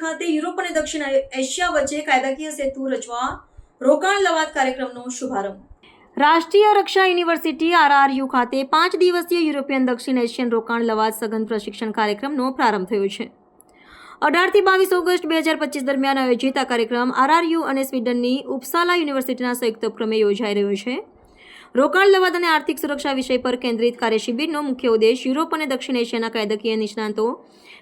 ખાતે યુરોપ અને દક્ષિણ એશિયા વચ્ચે કાયદાકીય સેતુ રચવા રોકાણ લવાદ કાર્યક્રમનો શુભારંભ. રાષ્ટ્રીય રક્ષા યુનિવર્સિટી આરઆરયુ ખાતે પાંચ દિવસીય યુરોપિયન દક્ષિણ એશિયન રોકાણ લવાદ સઘન પ્રશિક્ષણ કાર્યક્રમનો પ્રારંભ થયો છે. અઢારથી બાવીસ ઓગસ્ટ બે હજાર પચીસ દરમિયાન આયોજિત આ કાર્યક્રમ આરઆરયુ અને સ્વીડનની ઉપસાલા યુનિવર્સિટીના સંયુક્ત ઉપક્રમે યોજાઈ રહ્યો છે. રોકાણ લવાદ અને આર્થિક સુરક્ષા વિષય પર કેન્દ્રિત કાર્યશિબિરનો મુખ્ય ઉદ્દેશ યુરોપ અને દક્ષિણ એશિયાના કાયદાકીય નિષ્ણાતો,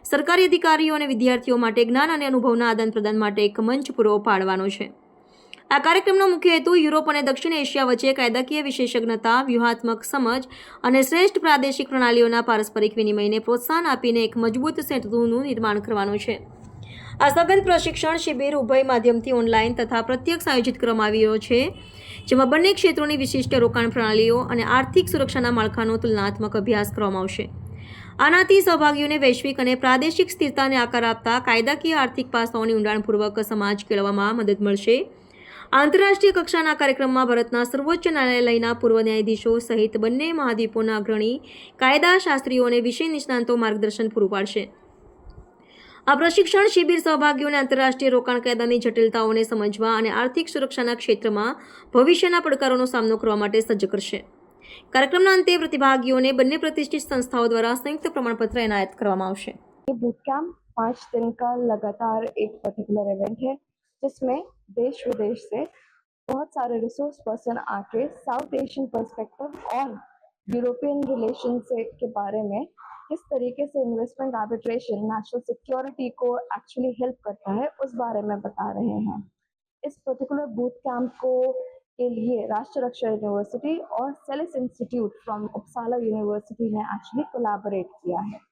સરકારી અધિકારીઓ અને વિદ્યાર્થીઓ માટે જ્ઞાન અને અનુભવના આદાન પ્રદાન માટે એક મંચ પૂરો પાડવાનો છે. આ કાર્યક્રમનો મુખ્ય હેતુ યુરોપ અને દક્ષિણ એશિયા વચ્ચે કાયદાકીય વિશેષજ્ઞતા, વ્યૂહાત્મક સમજ અને શ્રેષ્ઠ પ્રાદેશિક પ્રણાલીઓના પારસ્પરિક વિનિમયને પ્રોત્સાહન આપીને એક મજબૂત સેતુનું નિર્માણ કરવાનો છે. આ સઘન પ્રશિક્ષણ શિબિર ઉભય માધ્યમથી ઓનલાઈન તથા પ્રત્યક્ષ આયોજિત કરવામાં આવી રહ્યો છે, જેમાં બંને ક્ષેત્રોની વિશિષ્ટ રોકાણ પ્રણાલીઓ અને આર્થિક સુરક્ષાના માળખાનો તુલનાત્મક અભ્યાસ કરવામાં આવશે. આનાથી સહભાગીઓને વૈશ્વિક અને પ્રાદેશિક સ્થિરતાને આકાર આપતા કાયદાકીય આર્થિક પાસાઓની ઊંડાણપૂર્વક સમાજ કેળવવામાં મદદ મળશે. આંતરરાષ્ટ્રીય કક્ષાના કાર્યક્રમમાં ભારતના સર્વોચ્ચ ન્યાયાલયના પૂર્વ ન્યાયાધીશો સહિત બંને મહાદ્વીપોના અગ્રણી કાયદાશાસ્ત્રીઓને વિષય નિષ્ણાંતો માર્ગદર્શન પૂરું પાડશે. આ પ્રશિક્ષણ શિબિર સહભાગીઓને આંતરરાષ્ટ્રીય રોકાણ કાયદાની જટિલતાઓને સમજવા અને આર્થિક સુરક્ષાના ક્ષેત્રમાં ભવિષ્યના પડકારોનો સામનો કરવા માટે સજ્જ કરશે કાર્યક્રમના અંતે પ્રતિભાગીઓને બંને પ્રતિષ્ઠિત સંસ્થાઓ દ્વારા સંયુક્ત પ્રમાણપત્ર એનાયત કરવામાં આવશે ये बूट कैंप पाँच दिन का लगातार एक पर्टिकुलर इवेंट है जिसमें देश विदेश से बहुत सारे रिसोर्स पर्सन आके साउथ एशियन पर्सपेक्टिव और यूरोपियन रिलेशन से के बारे में किस तरीके से इन्वेस्टमेंट आर्बिट्रेशन नेशनल सिक्योरिटी को एक्चुअली हेल्प करता है, उस बारे में बता रहे हैं। इस पर्टिकुलर बूथ कैंप को के लिए राष्ट्रीय रक्षा यूनिवर्सिटी और सेलिस इंस्टीट्यूट फ्रॉम उपसाला यूनिवर्सिटी ने एक्चुअली कोलैबोरेट किया है।